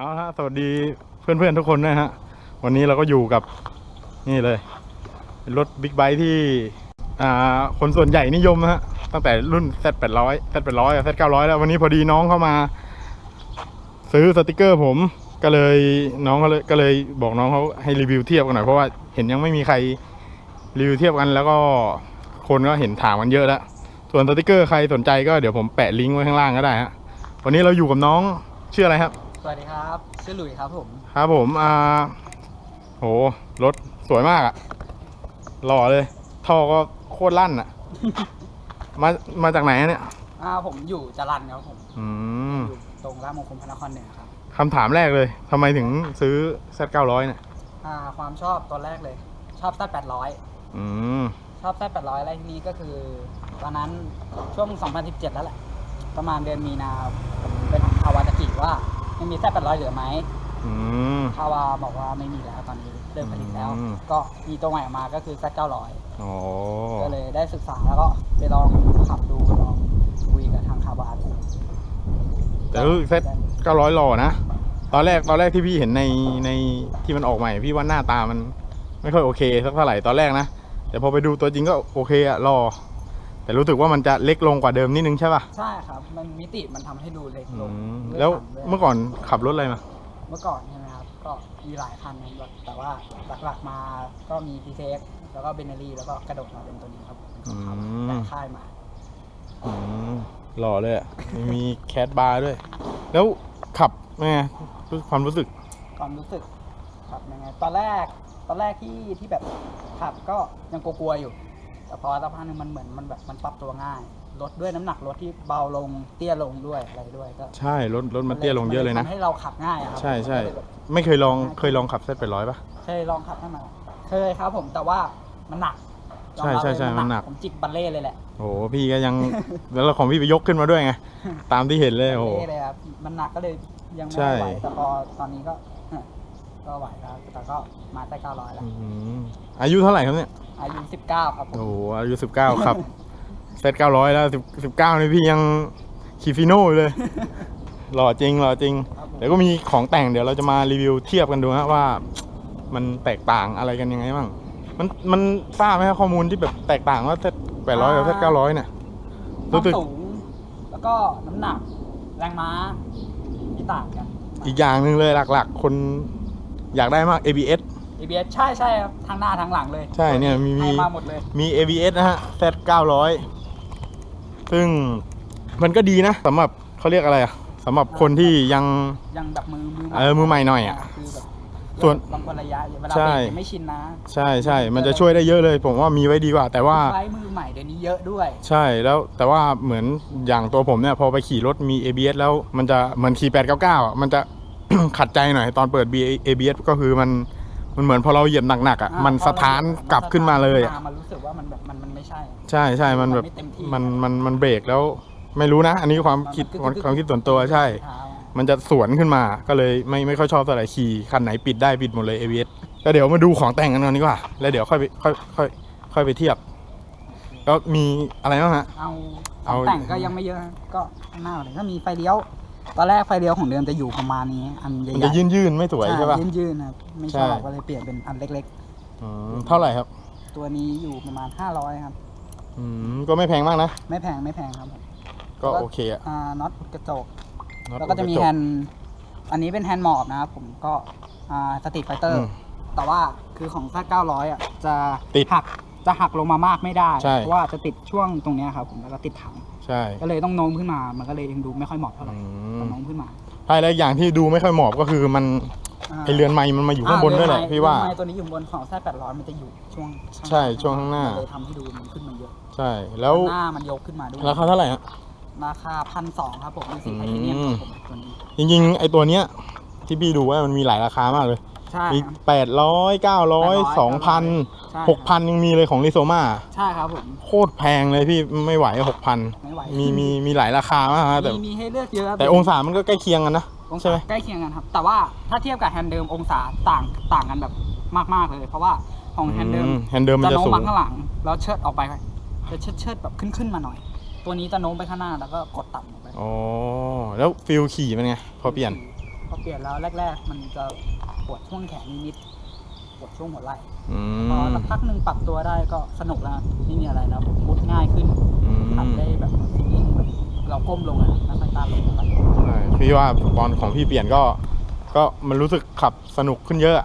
เอาละฮะสวัสดีเพื่อนๆทุกคนนะฮะ วันนี้เราก็อยู่กับนี่เลยเรถบิ๊กไบค์ที่อ่าคนส่วนใหญ่นิยมนะฮะ ตั้งแต่รุ่น Z 8 0 0 Z 8 0 0 Z 900 แล้ววันนี้พอดีน้องเข้ามา ซื้อสติกเกอร์ผมก็เลยน้องก็เลยก็เลยบอกน้องเขาให้รีวิวเทียบกันหน่อยเพราะว่าเห็นยังไม่มีใครรีวิวเทียบกันแล้วก็คนก็เห็นถามกันเยอะแล้วส่วนสติกเกอร์ใครสนใจก็เดี๋ยวผมแปะลิงก์ไว้ข้างล่างก็ได้ฮะวันนี้เราอยู่กับน้องชื่ออะไรครับ วัสดีครับ ชื่อหลุยครับผม ครับผม อ่า โห รถสวยมากอะหล่อเลย ท่อก็โคตรลั่นอะมา มาจากไหนอะเนี่ย อ่า ผมอยู่จรันครับผม อืม อยู่ตรงราชมงคลพระนครเหนือครับ คำถามแรกเลยทำไมถึงซื้อ Z 900เนี่ย อ่า ความชอบตัวแรกเลย ชอบแซดแปดร้อยอืม ชอบแซดแปดร้อยอะไรทีนี้ก็คือ ตอนนั้นช่วง 2017 แล้วแหละ ประมาณเดือนมีนาผมไปถามคาวาตากิว่า ไม่มีแซดแปดร้อยเหลือไหมอืมคาวาบอกว่าไม่มีแล้วตอนนี้เลิกผลิตแล้ว อืม ก็มีตัวใหม่ออกมาก็คือแซดเก้าร้อยอ๋อก็เลยได้ศึกษาแล้วก็ไปลองขับดูลองคุยกับทางคาวาดูแต่รู้สึก Z 900หล่อนะ ตอนแรกตอนแรกที่พี่เห็นในในที่มันออกใหม่ พี่ว่าหน้าตามันไม่ค่อยโอเคสักเท่าไหร่ตอนแรกนะ แต่พอไปดูตัวจริงก็โอเคอะหล่อ แต่รู้สึกว่ามันจะเล็กลงกว่าเดิมนิดนึงใช่ป่ะใช่ครับ มันมิติมันทำให้ดูเล็กลงอืมด้วยแล้วถังด้วยเมื่อก่อนขับรถอะไรมา เมื่อก่อนใช่ไหมครับ ก็มีหลายคันนะครับแต่ว่าหลักๆมาก็มีพีเทสแล้วก็เบเนลี่แล้วก็กระโดดมาเป็นตัวนี้ครับอืม แต่ค่ายมา อืมหล่อเลยอะมีแคดบาร์ด้วย แล้วขับไงรู้ความรู้สึก ความรู้สึกครับยังไงตอนแรกตอนแรกที่ที่แบบขับก็ยังกลัวๆอยู่ แต่พอสักพักหนึงมันเหมือนมันแบบมันปรับตัวง่ายรถด้วยน้ำหนักรถที่เบาลงเตี้ยลงด้วยอะไรด้วยก็ใช่รถรถมันเตี้ยลงเยอะเลยนะทำให้เราขับง่ายอะครัใช่ใช่มันก็เลยแบบไม่เคยลองเคยลองขับเซตไปร้อยปะเคยลองขับให้มาเคยครับผมแต่ว่ามันหนักยอใช่รับใช่ใช่เลยมันหนักผมจิกบัลเล่เลยแหละโอ้โหพี่ก็ยังแล้วของพี่ไปยกขึ้นมาด้วยไงตามที่เห็นเลยโอ้โหบัลเล่เลยครับมันหนักก็เลยยังไม่ใช่ไหวแต่พอตอนนี้ก็ก็ไหวแล้วแต่ก็มาได้เก้าร้อยแล้วอืมอายุเท่าไหร่ครับเนี่ย อายุสิบเก้าครับผโอ้มโหอายุสิบเก้าครับ เซตเก้าร้อยแล้วสิบสิบเก้านี่พี่ยังขี่ฟิโน่อยู่เลย หล่อจริงหล่อจริง ครับผม เดี๋ยวก็มีของแต่งเดี๋ยวเราจะมารีวิวเทียบกันดูฮะว่า มันแตกต่างอะไรกันยังไงบ้าง มันมันทราบไหมครับข้อมูลที่แบบแตกต่างว่าเซตแปดร้อยกับเซตเก้าร้อยเนี่ยควารู้มสึกสูง แล้วก็น้ำหนัก แรงม้าที่ต่างกันอีกอย่างหนึ่งเลยหลัก ๆ คนอยากได้มาก ABS ABS ใช่ใช่ครับทั้งหน้าทั้งหลังเลยใช่เนี่ยมีมี ให้มาหมดเลยมี ABS นะฮะ Z 900ซึ่งมันก็ดีนะสำหรับเขาเรียกอะไรอะสำหรับคนที่ยัง ยังแบบมือมือเออมือใหม่หน่อยอะคือแบบส่วนบางคนระยะเวลาใช่ เบรกยังไม่ชินนะใช่ใช่มันจะช่วยได้เยอะเลย ผมว่ามีไว้ดีกว่า แต่ว่าไฟมือใหม่เดี๋ยวนี้เยอะด้วย ใช่แล้วแต่ว่าเหมือนอย่างตัวผมเนี่ย พอไปขี่รถมี ABS แล้วมันจะเหมือนขี่899อะมันจะ ขัดใจหน่อยตอนเปิด B ABS ก็คือมัน มันเหมือนพอเราเหยียบหนักๆอะอ่ามันพอสถานกลับขึ้นมาเลยอะมันรู้สึกว่ามันแบบมันมันไม่ใช่ ใช่ใช่มันแบบมันไม่เต็มที่มันมันมันเบรกแล้วไม่รู้นะ อันนี้ความคิดมันคือความคิดส่วนตัวใช่เท้ามันจะสวนขึ้นมาก็เลยไม่ไม่ค่อยชอบเท่าไหร่ขี่คันไหนปิดได้ปิดหมดเลย ABS ก็เดี๋ยวมาดูของแต่งกันก่อนดีกว่า แล้วเดี๋ยวค่อยไปค่อยค่อยค่อยไปเทียบแล้วมีอะไรบ้างฮะเอาเอาแต่งก็ยังไม่เยอะนะก็ข้างหน้าเลยก็มีไฟเลี้ยว ตอนแรกไฟเลี้ยวของเดิมจะอยู่ประมาณนี้ อันใหญ่มันๆจะยื่นยื่นๆไม่สวยใช่ป่ะยื่นยื่นๆนะครับไม่ใช่ชอบก็เลยเปลี่ยนเป็นอันเล็กอืมเท่าไหร่ครับๆตัวนี้อยู่ประมาณ500ครับอืมก็ไม่แพงมากนะ ไม่แพงไม่แพงครับผมก็โอเคอะอ่าน็อตกระจกน็อตแล้วก็จะมีรแฮนด์อันนี้เป็นแฮนด์หมอบนะครับผมก็อ่าสตรีทไฟเตออืร์มแต่ว่าคือของค่า900อะจะติดหักจะหักลงมามากไม่ได้ใช่เพราะว่าจะติดช่วงตรงเนี้ยครับผมแล้วก็ติดถัง ใช่ ก็เลยต้องโน้มขึ้นมา มันก็เลยยังดูไม่ค่อยเหมาะเท่าไหร่ อืต้อมงโน้มขึ้นมาใช่แล้วอย่างที่ดูไม่ค่อยเหมาะก็คือมันไอเรือนไม้มันมาอยู่ข้างบนด้วยแหละพี่ว่าเรือนไม้ตัวนี้อยู่บนของแท้800มันจะอยู่ช่วงใช่ช่วงข้างหน้าเลยทำให้ดูมันขึ้นมาเยอะ ใช่แล้วหน้ามันยกขึ้นมาด้วยราคาเท่าไหร่ฮะราคาพันสองครับผมเป็นสีไทเทเนียมอืมครับผมตัวนี้จริงๆไอตัวเนี้ยที่พี่ดูว่ามันมีหลายราคามากเลย ใช่มีครับแปดร้อยเก้าร้อยสองพันใช่หกพันยังมีเลยของลิโซมาใช่ครับผมโคตรแพงเลยพี่ไม่ไหวหกพันไม่ไหวมีมีมีหลายราคามากฮะแต่มีมีให้เลือกเยอะแต่องศามันก็ใกล้เคียงกันนะองใช่ศาไหมใกล้เคียงกันครับ แต่ว่าถ้าเทียบกับแฮนด์เดิมองศาต่างต่างกันแบบมากๆเลย เพราะว่าของแฮนด์เดิมอืมแฮนด์เดิมมันจะจะโน้มสูงมาข้างหลัง แล้วเชิดออกไปจะเชิดเชิดแบบขึ้นขึ้นมาหน่อย ตัวนี้จะโน้มไปข้างหน้าแล้วก็กดต่ำลงไปอ๋อแล้วฟิลขี่เป็นไงพอเปลี่ยนดพอเปลี่ยนแล้วแรก ๆ มันจะ ปวดช่วงแขนนิดๆปวดช่วงหัวไหล่อืพอมสักพักหนึ่งปรับตัวได้ก็สนุกแล้วไม่มีอะไรแล้วมุดง่ายขึ้นอืขับมได้แบบฟีลลิ่งแบบเราก้มลงอะไม่ค่อยตามลงไปใช่พี่ว่าตอนของพี่เปลี่ยนก็ ก็มันรู้สึกขับสนุกขึ้นเยอะ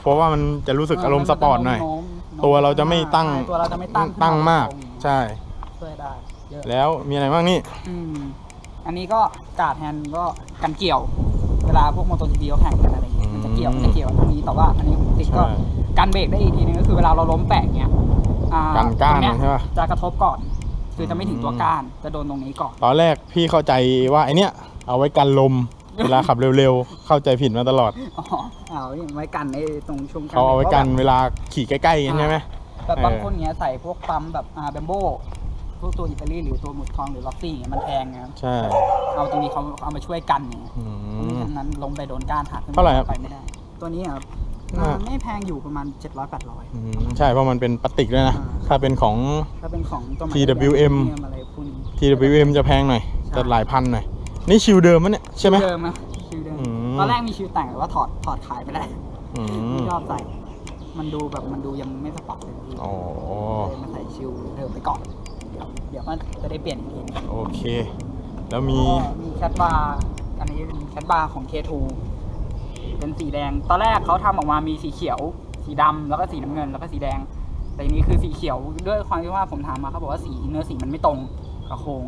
เพราะว่ามันจะรู้สึกอารมณ์สปอร์ตหน่อย โๆตัวเราจะไม่ตั้งใช่ตัวเราจะไม่ตั้งตั้งมาก ใช่ ช่วยได้เยอะ แล้วมีอะไรบ้างนี่ อืมอันนี้ก็กาดแฮนด์ก็กันเกี่ยว เวลาพวกมอเตอร์จีพีเขาแข่งกันอะไรอย่างเงี้ยมันจะเกี่ยวมันจะเกี่ยวกับตรงนี้แต่ว่าอันนี้ผมติดก็ใช่กันเบรกได้อีกทีนึงก็คือเวลาเราล้มแปะเงี้ยอ่กันก้านตรงเยใช่ปะ จะกระทบก่อน คือจะไม่ถึงตัวอืมก้านจะโดนตรงนี้ก่อน ตอนแรกพี่เข้าใจว่าไอเนี้ยเอาไว้กันลม เวลาขับเร็วๆ เข้าใจผิดมาตลอดอ๋อเอานี่ไว้กันไอ้ตรงช่วงเขาเอาไว้กันเวลาขี่ใกล้ๆกันใช่ไหม แบบบางเออคนเงี้ยใส่พวกปั๊มแบบอ่าแบมโบ พวกตัวอิตาลีหรือตัวหมุดทองหรือล็อกซี่เงี้ยมันแพงไงใช่ เอาตรงนี้เขาเอามาช่วยกันเนี่ยอืไม่มฉะนั้นล้มไปโดนก้านหักขึ้นมเท่าไหร่ครับไปไม่ได้ ตัวนี้ครับน่าอ่าไม่แพงอยู่ประมาณ 700 800อืมใช่เพราะมันเป็นพลาสติกด้วยนะอ่าถ้าเป็นของ ถ้าเป็นของตัวใหม่ TWM อะไรพวกนี้ TWM จะแพงหน่อยใช่จะหลายพันหน่อย นี่ชิวเดิมมั้ยเนี่ยใช่ไหมเดิมนะชิวเดิมอืม ตอนแรกมีชิวแต่งแต่ว่าถอดถอดขายไปแล้วอืไม่มชอบใส่ มันดูแบบมันดูยังไม่สปอร์ตเลยพี่อ๋อ เลยมาใส่ชิวเดิมไปก่อน เดี๋ยวเดี๋ยวก็จะได้เปลี่ยนอีกทีนึงโอเค แล้วมีก็มีแคทบาร์อันนี้เป็นแคทบาร์ของ K2 เป็นสีแดง ตอนแรกเขาทำออกมามีสีเขียว สีดำแล้วก็สีน้ำเงิน แล้วก็สีแดง แต่อันนี้คือสีเขียวด้วยความที่ว่าผมถามมาเขาบอกว่าสีเนื้อสีมันไม่ตรงกับโครง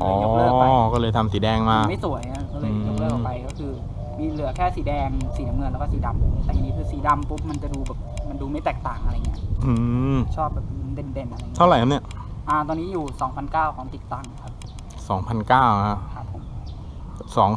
อ๋อ เลยยกเลิกไป ก็เลยทำสีแดงมา ไม่สวยอะก็เลยอืมยกเลิกออกไปก็คือ มีเหลือแค่สีแดง สีน้ำเงินแล้วก็สีดำแต่อันนี้คือสีดำปุ๊บมันจะดูแบบมันดูไม่แตกต่างอะไรเงี้ยอืมชอบแบบเด่นๆอะไรเงี้ยเท่าไหร่ครับเนี่ย อ่าตอนนี้อยู่2,009ของติดตั้งครับสองพันเก้าฮะครับผม สอง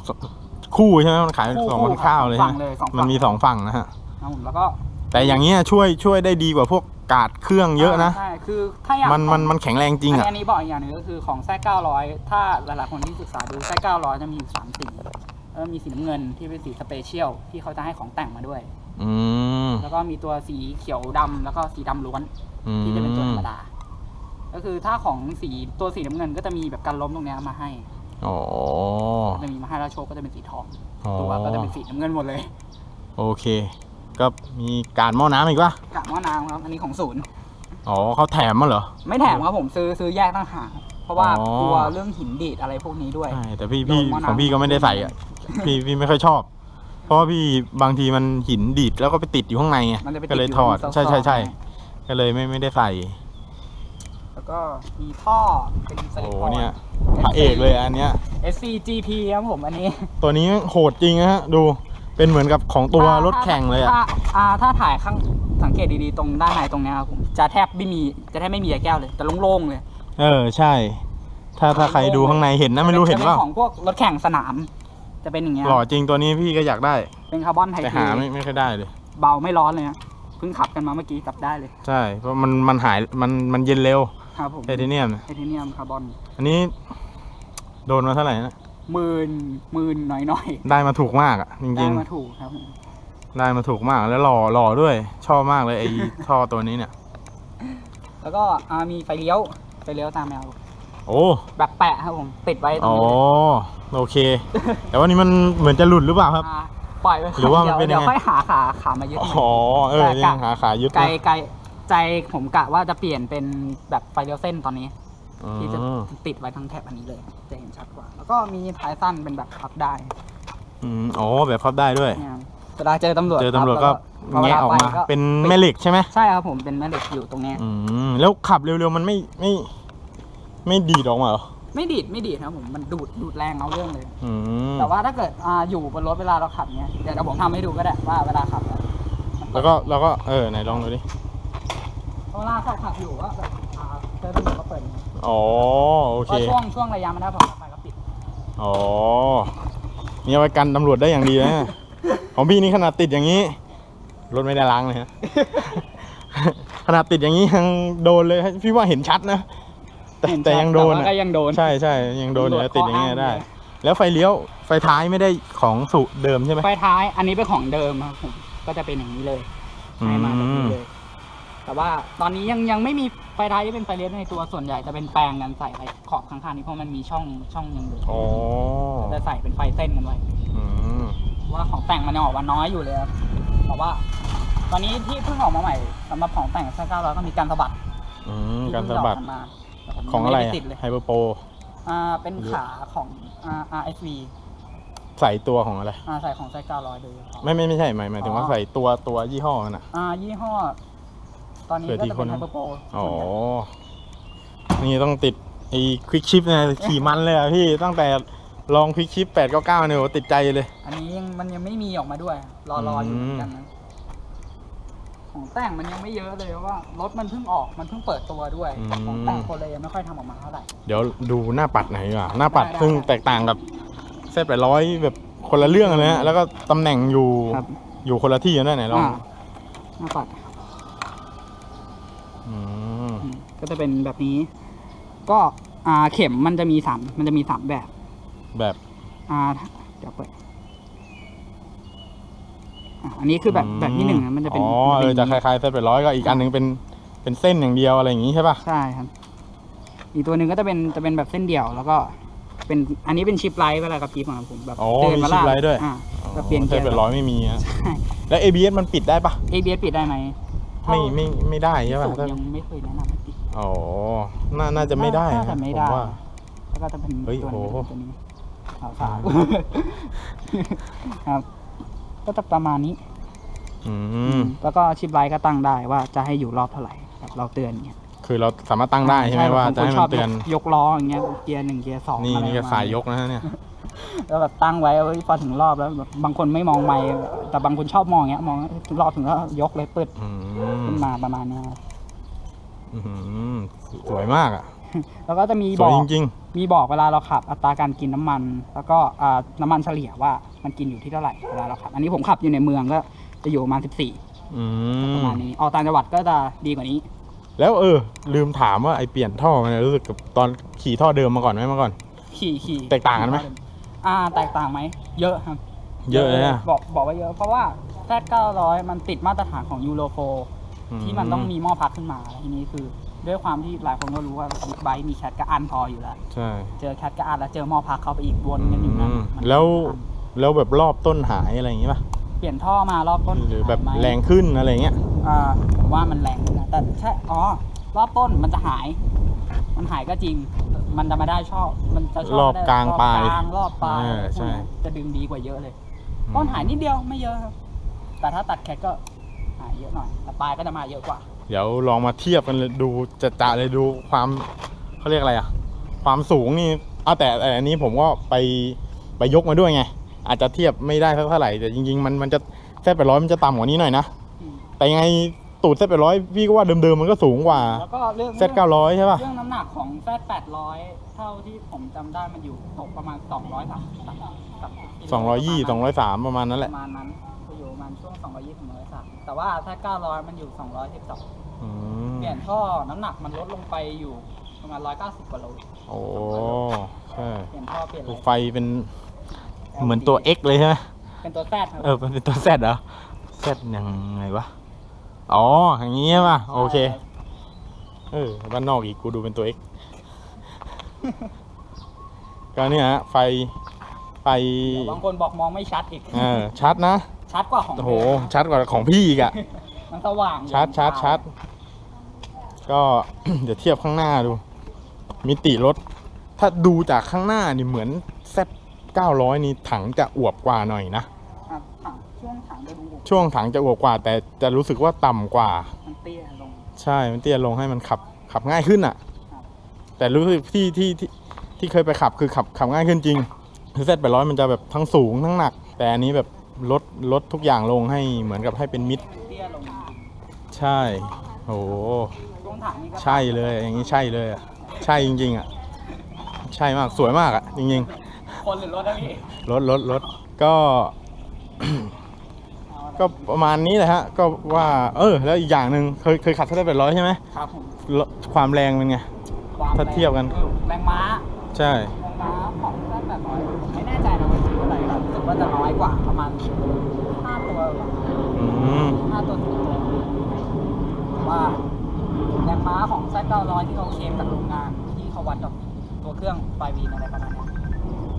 คู่ใช่ไหมมันขายคู่สองคู่พันเก้าครับเลยสองฝั่ฮะงเลยสองฝั่ง มันมีสองฝั่งนะฮะ ครับผมแล้วก็แต่อย่างเงี้ยช่วยช่วยได้ดีกว่าพวกกาดเครื่องเยอะนะ ใช่คือถ้าอย่างมันของมันมันแข็งแรงจริงอะ อันนี้บอกอีกอย่างหนึงก็คือของแท้900 ถ้าหลายๆคนที่ศึกษาดูแท้900 จะมีอยู่สามสีแล้วมีสีน้ำเงินที่เป็นสีสเปเชียลที่เขาจะให้ของแต่งมาด้วย อืมแล้วก็มีตัวสีเขียวดำแล้วก็สีดำล้วนอืที่จะเป็นตัวธรรมมดา ก็คือถ้าของสีตัวสีน้ำเงินก็จะมีแบบกันล้มตรงเนี้ยมาให้อ๋อจะมีมาให้แล้วโชคก็จะเป็นสีทองอ๋อตัวก็จะเป็นสีน้ำเงินหมดเลย โอเค ก็มีการหม้อน้ำอีกปะกะว่าน้ำครับอันนี้ของศูนย์อ๋อเขาแถมมาเหรอ ไม่แถมครับผมซื้อซื้อแยกต่างหากเพราะว่าอ๋อกลัวเรื่องหินดีดอะไรพวกนี้ด้วยใช่แต่พี่พี่ลงหม้อน้ำของพี่ก็ไม่ได้ใส่อะพี่พี่ไม่ค่อยชอบ เพราะว่าพี่บางทีมันหินดีดแล้วก็ไปติดอยู่ข้างในไงมันจะไปติดก็เลยอยู่ถอดตรงใช่ใช่ใช่ซอกก็เลยไม่ไม่ได้ใส่ แล้วก็มีท่อเป็นสโอ้ลิโหปเนี่ยพระเอกเลยอันเนี้ย SCGP ครับผมอันนี้ ตัวนี้โหดจริงนะฮะ ดูเป็นเหมือนกับของตัวถ้ารถแข่งเลยอะถ้าอ่าถ้าถ่ายข้างสังเกตดีๆตรงด้านในตรงเนี้ยครับผมจะแทบไม่มีจะแทบไม่มีแก้วเลยจะโล่งๆเลยเออใช่ ถ้าถ้าใครดูข้างในเห็นนะไม่รู้เห็นจะเปป็ล่าของพวกรถแข่งสนาม จะเป็นอย่างเงี้ยหล่อจริงตัวนี้พี่ก็อยากได้ เป็นคาร์บอนไทแต่เทหาไม่ไม่ค่อยได้เลย เบาไม่ร้อนเลยนะเพิ่งขับกันมาเมื่อกี้จับได้เลย ใช่เพราะมันมันหายมันมันเย็นเร็ว ครับผมไทเทเนียมเนี่ยไทเทเนียมคาร์บอนอันนี้ โดนมาเท่าไหร่นะหมื่นหมื่นหน่อยได้มาถูกมากอะจๆได้ริงมาถูกครับผมๆได้มาถูกมากแล้วหล่อหล่อด้วย ชอบมากเลยไอ้ ท่อตัวนี้เนี่ย แล้วก็อ่ามีไฟเลี้ยวไฟเลี้ยวตามแมวโอ้แบบแปะครับผมติดไว้ตรอ๋งอนี้เลยโอเค แต่ว่านี่มันเหมือนจะหลุดหรือเปล่าครับ อ่าปล่อยไว้หรือว่ามันเดี๋ยวเป็นยังไง เดี๋ยวค่อยหาขาขามายึดอ๋ใหม่อเออแต่ยังกะหาขายึดไกลนะไกล ใจผมกะว่าจะเปลี่ยนเป็นแบบไฟเลี้ยวเส้นตอนนี้ ที่จะอืมติดไว้ทั้งแถบอันนี้เลย จะเห็นชัดกว่า แล้วก็มีท้ายสั้นเป็นแบบพับได้อืมอ๋อแบบพับได้ด้วยเนี่ยเวลาเจอตำรวจเจอตำรวจพัก็บแล้วแงะออกมาวลไปเป็นแม่เหล็กใช่ไหมใช่ครับผมเป็นแม่เหล็กอยู่ตรงเนี้ยอืมแล้วขับเร็วๆมันไม่ไม่ ไม่ดีดออกมาเหรอไม่ดีดไม่ดีดครับผมมันดูดดูดแรงเอาเรื่องเลยอืมแต่ว่าถ้าเกิดอ่าอยู่บนรถเวลาเราขับเนี้ยเดี๋ยวเดี๋ยวผมทำให้ดูก็ได้ว่าเวลาขับอะมันแล้วก็แล้วก็เออไหนลองดูดิ เวลาขับขับอยู่ก็แบบอ่าเจอตำรวจก็เปิดอย่างเงี้ยอ๋อโอพเคอช่วงช่วงระยะมันได้พอไปก็ปิดอ๋อนี่เอาไว้กันตำรวจได้อย่างดีนะ ของพี่นี่ขนาดติดอย่างนี้ รถไม่ได้ล้างเลยฮะ ขนาดติดอย่างนี้ยังโดนเลยพี่ว่าเห็นชัดนะ แต่เห็นแต่ชัดยังโดนแต่ว่าอะก็ยังโดน ใช่ใช่ยังโดนอยู่ตำรวจแล้วติดอย่างนี้ข้ออ้างได้เลยแล้วไฟเลี้ยวไฟท้ายไม่ได้ของสูตรเดิมใช่ไหมไฟท้ายอันนี้เป็นของเดิมครับผมก็จะเป็นอย่างนี้เลยให้มาแบบนี้เลย แต่ว่าตอนนี้ยังยังไม่มีไฟท้ายที่เป็นไฟเลี้ยวในตัวส่วนใหญ่จะเป็นแปลงกันใส่ไปขอบข้างๆนี้เพราะมันมีช่องช่องยังเหลืออ๋อจะใส่เป็นไฟเส้นกันไว้อืมว่าของแต่งมันยังออกมาน้อยอยู่เลยครับแต่ว่า ตอนนี้ที่เพิ่งออกมาใหม่สำหรับของแต่งซักเก้าร้อยก็มีการสะบัดอืมที่การเพิ่สะงบัดกมาแต่ผมของอะไรม่ด้ติดเลยไฮเปอร์โปรอ่าเป็นขาของอ่า RSV ใส่ตัวของอะไร อ่าใส่ของไซส์เก้าร้อยโดยเฉพาะ ไม่ไม่ไม่ใช่หมายหมายถึงว่าอ๋อ ใส่ตัวตัวยี่ห้อมันอะ อ่ายี่ห้อ ตอนนี้เผื่อก็ที่จะคเป็นน ไฮเปอร์โปรอ๋อ นี่ต้องติดไอ้ควิกชิปนะขี่มันเลยอะพี่ตั้งแต่ลองควิกชิปแปดเก้าเก้าเนี่ยโหติดใจเลย อันนี้ยังมันยังไม่มีออกมาด้วย รอรออยู่เหมือนกันนะของแต่งมันยังไม่เยอะเลยเพราะว่ารถมันเพิ่งออกมันเพิ่งเปิดตัวด้วย อืม ของแต่งคนเลยยังไม่ค่อยทำออกมาเท่าไหร่ เดี๋ยวดูหน้าปัดหน่อยดีกว่าหน้าปัดได้ได้ซึ่งแตกต่างกับเซตแปดร้อยแบบคนละเรื่องเลยฮะแล้วก็ตำแหน่งอยู่ครับ อยู่คนละที่กันด้วยไหนลอง อ่าหน้าปัด อืม อืม ก็จะเป็นแบบนี้ ก็อ่าเข็มมันจะมีสามมันจะมีสามแบบ แบบอ่าเดี๋ยวเปิดอะอันนี้คือแบบแบบที่หนึ่งนะมันจะเป็นอ๋อมันเอป็อนจะคล้ายๆเซตแปดร้อยก็อีกอันหนึงเป็นเป็นเส้นอย่างเดียวอะไรอย่างงี้ใช่ป่ะใช่ครับ อีกตัวหนึ่งก็จะเป็นจะเป็นแบบเส้นเดี่ยว แล้วก็ เป็นอันนี้เป็นชิปไลท์เวลากับพีของผมแบบอ๋อเดินมีมาชิปลากไลท์ด้วยอ่าก็เปลี่ยนเซเกียตร์แปดร้อยไม่มีฮะใช่แล้ว ABS มันปิดได้ปะ ABS ปิดได้ไหมไม่ไม่ไม่ได้ใช่ป่ะสูตรถ้ายังไม่เคยแนะนำให้ปิด อ๋อน่าน่าจะไม่ได้น่าจะนะไม่ผมได้ว่า แล้วก็จะเป็นเฮ้ยตัวนี้โหตัวนี้ขาวขาวครับ ก็จะประมาณนี้ อืมแล้วก็ชิปไลท์ก็ตั้งได้ว่าจะให้อยู่รอบเท่าไหร่แบบเราเตือนอย่างเงี้ยคือเราสามารถตั้งได้ใช่ไหมว่าบงจะคนให้ชมัอนบเตือนยกยกล้ออย่างเงี้ยเกียร์หนึ่งเกียร์สองนี่อะไรนี่ก็ประมณ สายยกนะฮะเนี่ย แล้วแบบตั้งไว้เว้ยพอถึงรอบแล้วแบบบางคนไม่มองไม่แต่บางคนชอบมองเงี้ย มองถึงรอบถึงแล้วยกเลยปึ๊ดอืม ขึ้นมาประมาณเนี้ยครับ อื้อหือสวยมากอะ แล้วก็จะมีสบวยอกจริง มีบอกเวลาเราขับอัตราการกินน้ำมัน แล้วก็อ่าน้ำมันเฉลี่ยว่ามันกินอยู่ที่เท่าไหร่เวลาเราขับ อันนี้ผมขับอยู่ในเมืองก็จะอยู่ประมาณ 14 ๆ อืประมมาณนี้ออกต่างจังหวัดก็จะดีกว่านี้ แล้วเออ ลืมถามว่าไอเปลี่ยนท่อมันรู้สึกกับตอนขี่ท่อเดิมมาก่อนไหมเมื่อก่อน ขี่ขี่แตกต่างกันไหม อ่าแตกต่างไหม เยอะครับเยอะเลยอะบอกบอกว่าเยอะ เพราะว่า Z900 มันติดมาตรฐานของยูโรโฟ ที่มันต้องมีหม้อพักขึ้นมาทีนี้คือ ด้วยความที่หลายคนก็รู้ว่าบิ๊กไบค์มีแคทกับอันพออยู่แล้วใช่เจอแคทกับอันแล้วเจอหม้อพักเข้าไปอีกวนกันอยู่นั่นอืมมันแล้วแล้วแบบรอบต้นหายอะไรอย่างงี้ป่ะเปลี่ยนท่อมารอบต้นหรือแบบหายไหมแรงขึ้นอะไรเงี้ยอ่าผมว่ามันแรงนะแต่ใช่อ๋อรอบต้นมันจะหาย มันหายก็จริง มันจะมาได้ชอบ มันจะชอบรอบกลางรอบปลายกลางรอบปลายเออใช่จะดึงดีกว่าเยอะเลยต้นหายนิดเดียวไม่เยอะครับแต่ถ้าตัดแคทก็หาย เยอะหน่อยแต่ปลายก็จะมาเยอะกว่า เดี๋ยวลองมาเทียบกันเลยดูจะจะเลยดูความเขาเรียกอะไรอะความสูงนี่เอาแต่แต่อันนี้ผมก็ไปไปยกมาด้วยไง อาจจะเทียบไม่ได้สักเท่าไหร่แต่จริงๆมันมันจะแซดไปร้อยมันจะต่ำกว่านี้หน่อยนะอืม แต่ยังไงตูดแซดไปร้อยพี่ก็ว่าเดิมๆมันก็สูงกว่าแล้วก็เรื่องแซดเก้าร้อยใช่ป่ะเรื่องน้ำหนักของแซดแปดร้อยเท่าที่ผมจำได้มันอยู่ตกประมาณสองร้อยสามสิบสองร้อยยี่สองร้อยสามประมาณนั้นปแหละระมาณนั้นจะอยู่ประมาณช่วงสองร้อยยี่ถึงร้อยสาม แต่ว่าถ้าเก้าร้อยมันอยู่สองร้อยสิบสองอืมเปลี่ยนท่อน้ำหนักมันลดลงไปอยู่ประมาณร้อยเก้าสิบกว่าโลโอ้ใช่เปลี่ยนท่อเปลี่ยนอะไร ไฟเป็น เหมือนตัว X เลยใช่ไหม เป็นตัวแซดครับเออเป็นตัว Z เหรอ Z ยังไงวะ อ๋อ อย่างงี้ใช่ป่ะ โอเค เออบ้านนอกอีกกูดูเป็นตัว X ก็เนี่ยฮะไฟ ไฟ เดี๋ยวบางคนบอกมองไม่ชัดอีก เออชัดนะ ชัดกว่าของโอ้โหเดิมชัดกว่าของพี่อีกอะมันสว่างอยู่ชัดชัดชัดก็ เดี๋ยวเทียบข้างหน้าดู มิติรถ ถ้าดูจากข้างหน้านี่เหมือน Z 900นี่ถังจะอวบกว่าหน่อยนะอะถังช่วงถังจะดูช่วงถังจะอวบกว่า แต่จะรู้สึกว่าต่ำกว่า มันเตี้ยลง ใช่ มันเตี้ยลงให้มันขับ ขับง่ายขึ้นอะครับแต่รู้สึกที่ที่ที่ที่เคยไปขับคือขับขับง่ายขึ้นจริงคือเซตแปดร้อยมันจะแบบทั้งสูงทั้งหนัก แต่อันนี้แบบ ลดลดทุกอย่างลงให้เหมือนกับให้เป็นมิดเตี้ยลงใช่โอ้โหช่วงถังนี่ก็ใช่เลยอย่างนี้ใช่เลยอะใช่จริง ๆอะใช่มากสวยมากอะจริงคนหรือรถนะพี่ๆรถรถรถก็ก็ประมาณนี้แหละฮะ ก็ว่า เออ แล้วอีกอย่างหนึ่งเคยเคยขับเซตแปดร้อยใช่ไหมครับผมรถความแรงเป็นไง ความถ้าเทียบกันออแรงม้าใช่ แรงม้าของแซดแปดร้อย ว่าจะน้อยกว่าประมาณห้าตัวอืมห้าตัวสิบตัวแต่ว่าแรงม้าของแซดเก้าร้อยที่เขาเคลมจากโรงงานที่เขาวัดกับตัวเครื่องไฟวีนอะไรประมาณเนี้ย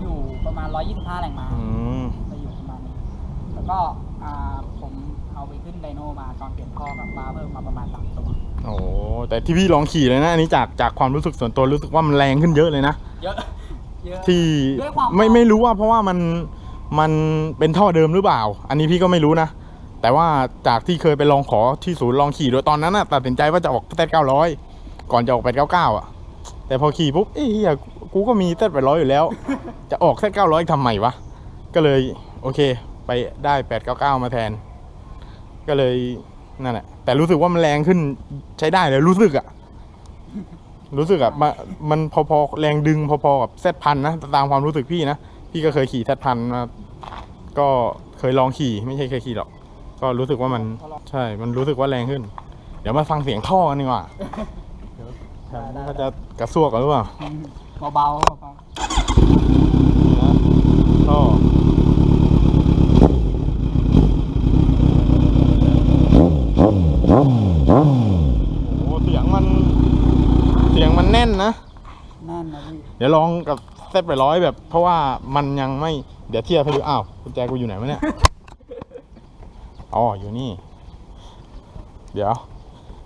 อยู่ประมาณร้อยยี่สิบห้าแรงม้าอืมจะอยู่ประมาณนี้ก็อ่าผมเอาไปขึ้นไดโนมาตอนเปลี่ยนท่อกับมาเพิ่มมาประมาณสามตัว โอ้โหแต่ที่พี่ลองขี่เลยนะอันนี้จากจากความรู้สึกส่วนตัวรู้สึกว่ามันแรงขึ้นเยอะเลยนะ เยอะ เยอะ ที่ด้วยความ ไม่ไม่รู้ว่าเพราะว่ามัน มันเป็นท่อเดิมหรือเปล่า อันนี้พี่ก็ไม่รู้นะ แต่ว่าจากที่เคยไปลองขอที่ศูนย์ลองขี่โดยตอนนั้นน่ะตัดสินใจว่าจะออกแต้เก้าร้อยก่อนจะออกแปดเก้าเก้าอะ แต่พอขี่ปุ๊บเอ้ยเหี้ยกูก็มีแต้แปดร้อยอยู่แล้ว จะออกแต้เก้าร้อยทำไมวะ ก็เลยโอเค ไปได้แปดเก้าเก้ามาแทน ก็เลยนั่นแหละแต่รู้สึกว่ามันแรงขึ้นใช้ได้เลยรู้สึกอะรู้สึกอะมันพอๆแรงดึงพอๆกับเซตพันนะตามความรู้สึกพี่นะ พี่ก็เคยขี่เซตพันมาก็เคยลองขี่ไม่ใช่เคยขี่หรอก ก็รู้สึกว่ามันใช่ มันรู้สึกว่าแรงขึ้น เดี๋ยวมาฟังเสียงท่อกันดีกว่าเดี๋ยวแถวนี้เขาจะกระซวกกันหรือเปล่าอืมเบาๆเบานี่นะท่อโอ้โหเสียงมันเสียงมันแน่นนะๆนั่นนะพี่เดี๋ยวลองกับ เซตไปร้อยแบบ เพราะว่ามันยังไม่เดี๋ยวเทียบให้ดูอ้าวกุญแจกูอยู่ไหนวะเนี่ยอ๋ออยู่นี่ เดี๋ยว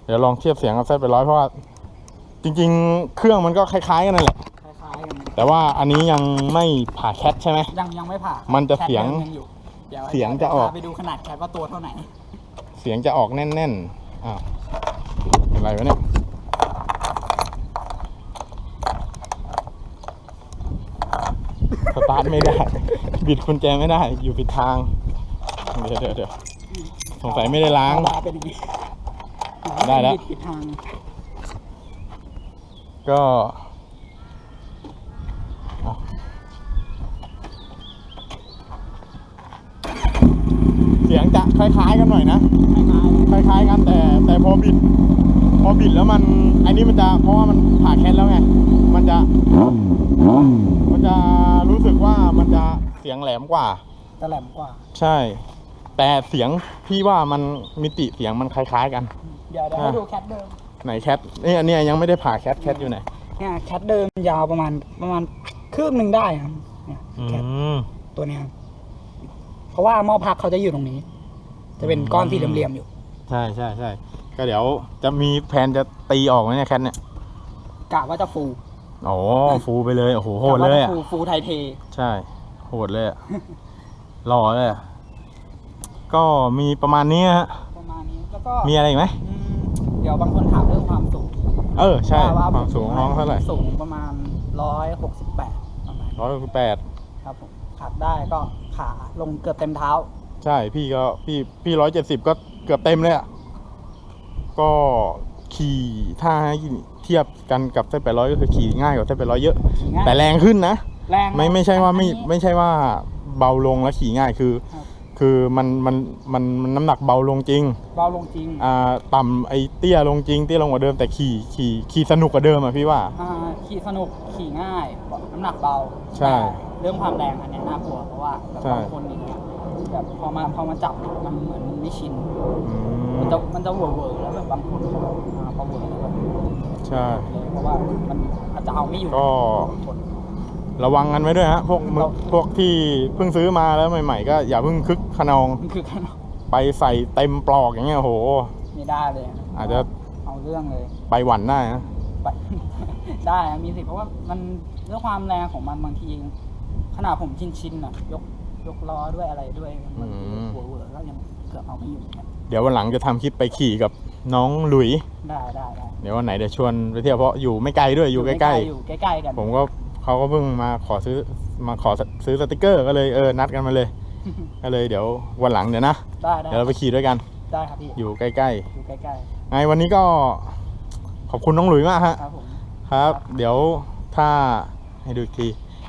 เดี๋ยวลองเทียบเสียงกับเซตไปร้อยเพราะว่า จริง ๆ เครื่องมันก็คล้ายๆกันนั่นแหละคล้ายๆกันแต่ว่าอันนี้ยังไม่ผ่าแคทใช่ไหม ยังยังไม่ผ่ามันจะเสียงแคทดิมอยู่ดี๋วเสียงจะออกพาไปดูขนาดแคทว่าตัวเท่าไหร่เสียงจะออกแน่นๆอ้าวเป็นไรวะเนี่ย สตาร์ทไม่ได้ บิดกุญแจไม่ได้ อยู่ผิดทาง เดี๋ยวเดี๋ยวเดี๋ยวสงสัยไม่ได้ล้างเวลเป็นอย่างนี้ได้แล้ว ผิดทางก็อะเสียงจะคล้ายๆกันหน่อยนะ คล้ายๆกันแต่แต่พอบิด อบิดแล้วมันอันนี้มันจะเพราะว่ามันผ่าแคทแล้วไงมันจะ มันจะรู้สึกว่ามันจะเสียงแหลมกว่าๆจะแหลมกว่า ใช่ แต่เสียงพี่ว่ามันมิติเสียงมันคล้าย ๆ กัน เดี๋ยวเดี๋ยวให้ดูแคทเดิมไหนแคทนี่อันเนี้ยยังไม่ได้ผ่าแคทแคทอยู่ไหนเนี่ยแคทเดิมยาวประมาณประมาณคืบหนึ่งได้ครับเนี่ยอืแคทมตัวเนี้ยครับเพราะว่าหม้อพักเขาจะอยู่ตรงนี้ จะเป็นก้อนสี่เหลี่ยมๆอยู่ ใช่ใช่ใช่ ก็เดี๋ยวจะมีแผนจะตีออกไหมเนี่ยแคทเนี่ยกะว่าจะฟูโอ้ฟูไปเลยโอ้โหโหดกะว่าเลยจะอะฟูฟูไทยเท ใช่ โหดเลยอะหล่อเลยอะก็มีประมาณนี้ฮะประมาณนี้แล้วก็มีอะไรอีกไหมอืมเดี๋ยวบางคนถามเรื่องความสูงเออใช่ว่าความสูงน้องเท่าไหร่สูงประมาณร้อยหกสิบแปดประมาณร้อยแปดครับผมขับได้ก็ขาลงเกือบเต็มเท้า ใช่พี่ก็พี่พี่ร้อยเจ็ดสิบก็เกือบเต็มเลยอะ ก็ขี่ถ้าให้เทียบกันกับเส้นแปดร้อยก็คือขี่ง่ายกว่าเส้นแปดร้อยเยอะ ขี่ง่ายแต่แรงขึ้นนะแรงไม่ไม่ใช่ว่าไม่อันนี้ ไม่ใช่ว่าเบาลงแล้วขี่ง่ายคือ ครับ คือมันมันมันมันน้ำหนักเบาลงจริงเบาลงจริงอ่าต่ำไอเตี้ยลงจริงเตี้ยลงกว่าเดิมแต่ขี่ขี่ขี่สนุกกว่าเดิมอะพี่ว่า อ่าขี่สนุกขี่ง่ายน้ำหนักเบาใช่แต่เรื่องความแรงอันเนี้ยน่ากลัวเพราะว่าแบบใช่ บางคนอย่างเงี้ย แบบพอมาพอมาจับมันเหมือนมันไม่ชินอืมันมจะมันจะเวอร์เวอร์แล้วแบบบางคนเขาแบบอ่าพอเวอร์แล้วแบบใช่เลยเพราะว่ามันอาจจะเอาไม่อยู่ก็ทนระวังกันไว้ด้วยฮะพวกมึครับพวกที่เพิ่งซื้อมาแล้วใหม่ ๆ ก็อย่าเพิ่งคึกขนองมันคือการไปใส่เต็มปลอกอย่างเงี้ยโหไม่ได้เลย อาจจะเอาเรื่องเลย ไปหวันได้นะไปได้อะมีสิทธิ์เพราะว่ามันเรื่องความแรงของมันบางทีขนาดผมชินชินๆอะยก ยกล้อด้วยอะไรด้วยมันอืม หัวเวอร์แล้วยังเกือบเอาไม่อยู่เหมือนกันเดี๋ยววันหลังจะทำคลิปไปขี่กับน้องหลุย ได้ได้ได้เดี๋ยววันไหนเดี๋ยวชวนไปเที่ยวเพราะอยู่ไม่ไกลด้วยอยู่ใกล้ๆ อยู่ใกล้ๆกันๆผมก็เขาก็เพิ่งมาขอซื้อมาขอซื้อสติกเกอร์ก็เลยเออนัดกันมาเลย ก็เลยเดี๋ยววันหลังเดี๋ยวนะ ได้ได้เดี๋ยวเราไปขี่ด้วยกัน ได้ครับพี่อยู่ใกล้อยู่ใกล้ๆไงวันนี้ก็ขอบคุณน้องหลุยมากฮะๆครับผม ครับ เดี๋ยวถ้าให้ดูอีกที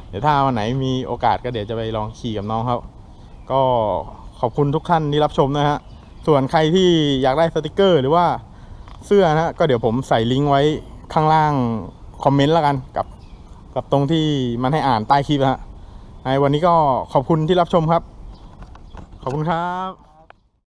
เดี๋ยวถ้าวันไหนมีโอกาสก็เดี๋ยวจะไปลองขี่กับน้องเขาก็ขอบคุณทุกท่านที่รับชมนะฮะ ส่วนใครที่อยากได้สติกเกอร์หรือว่าเสื้อนะก็เดี๋ยวผมใส่ลิงก์ไว้ข้างล่างคอมเมนต์แล้วกันกับกับตรงที่มันให้อ่านใต้คลิปนะฮะในวันนี้ก็ขอบคุณที่รับชมครับ ขอบคุณครับ